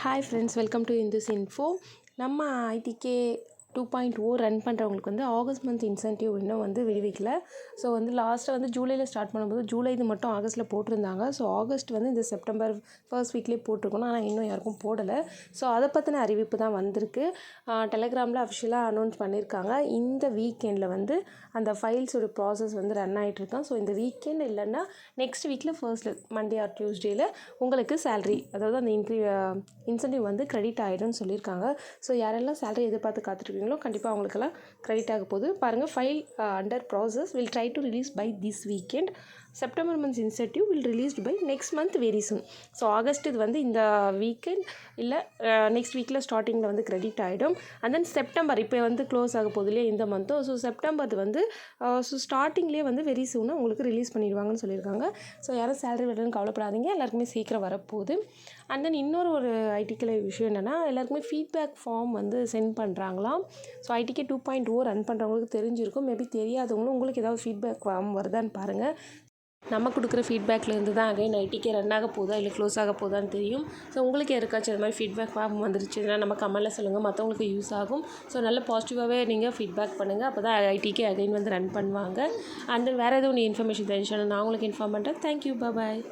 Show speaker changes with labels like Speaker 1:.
Speaker 1: Hi friends welcome to Hindus info ನಮ್ಮ ಆಯ್ದಿಕೆ two point ஓ oh run பண்ணுறவங்களுக்கு வந்து ஆகஸ்ட் மந்த் இன்சென்டிவ் இன்னும் வந்து விடுவிக்கல. ஸோ வந்து லாஸ்ட்டாக வந்து ஜூலையில் ஸ்டார்ட் பண்ணும்போது ஜூலை இது மட்டும் ஆகஸ்ட்டில் போட்டிருந்தாங்க. ஸோ ஆகஸ்ட் வந்து இந்த செப்டம்பர் ஃபர்ஸ்ட் வீக்லேயே போட்டிருக்கணும். ஆனால் இன்னும் யாருக்கும் போடலை. ஸோ அதை பற்றின அறிவிப்பு தான் வந்திருக்கு. டெலகிராமில் அஃபிஷியலாக அனௌன்ஸ் பண்ணியிருக்காங்க இந்த வீக்கெண்டில் வந்து அந்த ஃபைல்ஸோட ப்ராசஸ் வந்து ரன் ஆகிட்டுருக்கான் ஸோ இந்த வீக்கெண்ட் இல்லைன்னா நெக்ஸ்ட் வீக்கில் ஃபர்ஸ்ட்டில் மண்டே ஆர் டியூஸ்டேயில் உங்களுக்கு சேலரி அதாவது அந்த இன்க்ரீ இன்சென்டிவ் வந்து கிரெடிட் ஆகிடும்னு சொல்லியிருக்காங்க. ஸோ யாரெல்லாம் சேலரி எதிர்பார்த்து காத்துட்ருக்கீங்களோ கண்டிப்பாக அவங்களுக்கெல்லாம் கிரெடிட் ஆக போகுது. பாருங்கள் file under process will try to release by this weekend September months incentive will released by next month very soon so August இது வந்து இந்த வீக்கெண்ட் இல்லை நெக்ஸ்ட் வீக்கில் ஸ்டார்டிங்கில் வந்து கிரெடிட் ஆகிடும் அண்ட் தென் செப்டம்பர் இப்போ வந்து க்ளோஸ் ஆக போகுது இல்லையா இந்த மந்த்தும் ஸோ செப்டம்பர் வந்து uh, ஸோ ஸ்டார்டிங்லேயே வந்து வெரி சூனாக உங்களுக்கு ரிலீஸ் பண்ணிடுவாங்கன்னு சொல்லியிருக்காங்க. ஸோ யாரும் சேலரி வரலன்னு கவலைப்படாதீங்க எல்லாருக்குமே சீக்கிரம் வரப்போகுது. அண்ட் தென் இன்னொரு ஒரு ஐடிக்கில் விஷயம் என்னென்னா எல்லாருக்குமே ஃபீட்பேக் ஃபார்ம் வந்து சென்ட் பண்ணுறாங்களாம் ஸோ ஐடிக்கே டூ பாயிண்ட் ஓ ரன் oh பண்ணுறவங்களுக்கு தெரிஞ்சிருக்கும். மேபி தெரியாதவங்களும் உங்களுக்கு ஏதாவது ஃபீட்பேக் ஃபார்ம் வருதான்னு பாருங்கள் நம்ம கொடுக்குற ஃபீட்பேக்லேருந்து தான் அகைன் ஐடிக்கே ரன் ஆக போதா இல்லை க்ளோஸ் ஆக போதான்னு தெரியும். ஸோ உங்களுக்கு யாருக்காச்சும் அது மாதிரி ஃபீட்பேக் ஃபார்ம் வந்துருச்சுன்னா நம்ம கமெண்ட்டில் சொல்லுங்கள் மற்றவங்களுக்கு யூஸ் ஆகும். ஸோ நல்ல பாசிட்டிவாகவே நீங்கள் ஃபீட்பேக் பண்ணுங்கள் அப்போ தான் ஐடிக்கே அகைன் வந்து ரன் பண்ணுவாங்க. அண்ட் வேறு எதுவும் நீ இன்ஃபர்மேஷன் தெரிஞ்சாலும் நான் உங்களுக்கு இன்ஃபார்ம் பண்ணுறேன் தேங்க்யூ பாய்